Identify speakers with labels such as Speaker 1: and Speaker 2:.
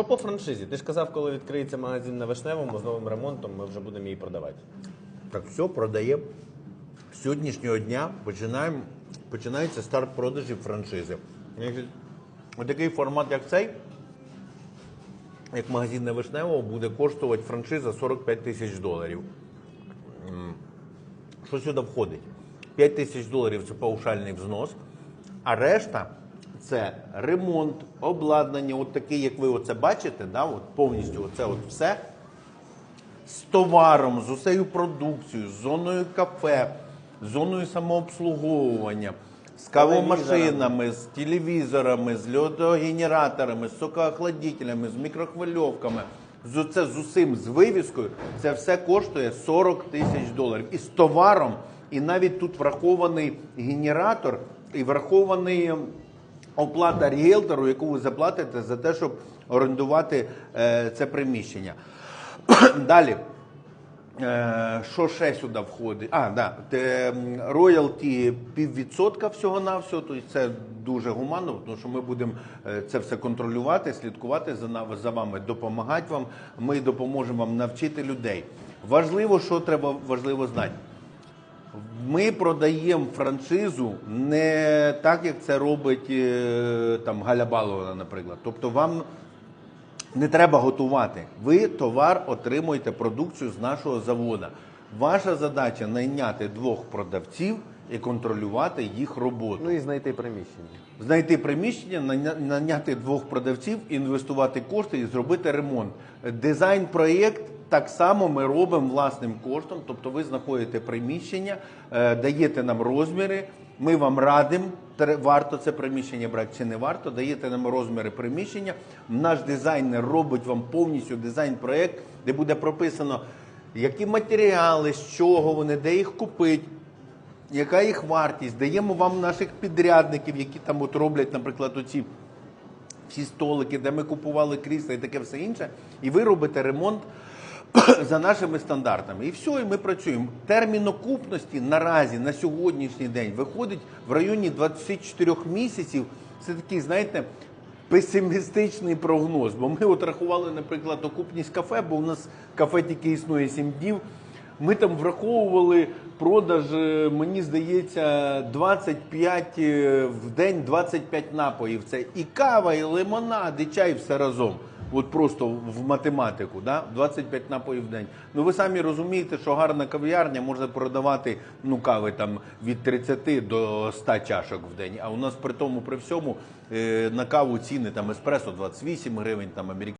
Speaker 1: Що по франшизі? Ти ж казав, коли відкриється магазин на вишневому з новим ремонтом, ми вже будемо її продавати.
Speaker 2: Так все продаємо. З сьогоднішнього дня починаємо, починається старт продажів франшизи. Значить, Отакий формат, як цей, як магазин на Вишневого, буде коштувати франшиза 45 тисяч доларів. Що сюди входить? 5 тисяч доларів це паушальний взнос, а решта це ремонт, обладнання, от такий, як ви оце бачите, да, от повністю оце от все з товаром, з усею продукцією, з зоною кафе, з зоною самообслуговування, з кавомашинами, з телевізорами, з льодогенераторами, з сокоохладителями, з мікрохвильовками. З оце з усім з вивіскою, це все коштує 40 тисяч доларів. І з товаром, і навіть тут врахований генератор, і врахований оплата ріелтору, яку ви заплатите за те, щоб орендувати е, це приміщення. Далі. Е, Що ще сюди входить? А, да. роялті піввідсотка всього-навсього, тобто це дуже гуманно, тому що ми будемо е, це все контролювати, слідкувати за, за вами, допомагати вам. Ми допоможемо вам навчити людей. Важливо, що треба важливо знати. Ми продаємо франшизу не так, як це робить е, там Галя Балована, наприклад. Тобто вам не треба готувати. Ви товар отримуєте продукцію з нашого заводу. Ваша задача найняти двох продавців і контролювати їх роботу.
Speaker 1: Ну і знайти приміщення.
Speaker 2: Знайти приміщення, наняти двох продавців, інвестувати кошти і зробити ремонт. Дизайн-проєкт так само ми робимо власним коштом. Тобто ви знаходите приміщення, е, даєте нам розміри, ми вам радимо, варто це приміщення брати чи не варто, даєте нам розміри приміщення. Наш дизайнер робить вам повністю дизайн-проєкт, де буде прописано, які матеріали, з чого вони, де їх купити. Яка їх вартість? Даємо вам наших підрядників, які там от роблять, наприклад, оці всі столики, де ми купували крісла і таке все інше. І ви робите ремонт за нашими стандартами. І все, і ми працюємо. Термін окупності наразі на сьогоднішній день виходить в районі 24 місяців. Це такий, знаєте, песимістичний прогноз. Бо ми от рахували, наприклад, окупність кафе, бо у нас кафе тільки існує 7 днів. Ми там враховували продаж, е, мені здається, 25 е, в день 25 напоїв. Це і кава, і лимонад, і чай все разом. От просто в математику, да? 25 напоїв в день. Ну ви самі розумієте, що гарна кав'ярня може продавати ну, кави там від 30 до 100 чашок в день. А у нас при тому, при всьому е, на каву ціни там еспресо 28 гривень, там американський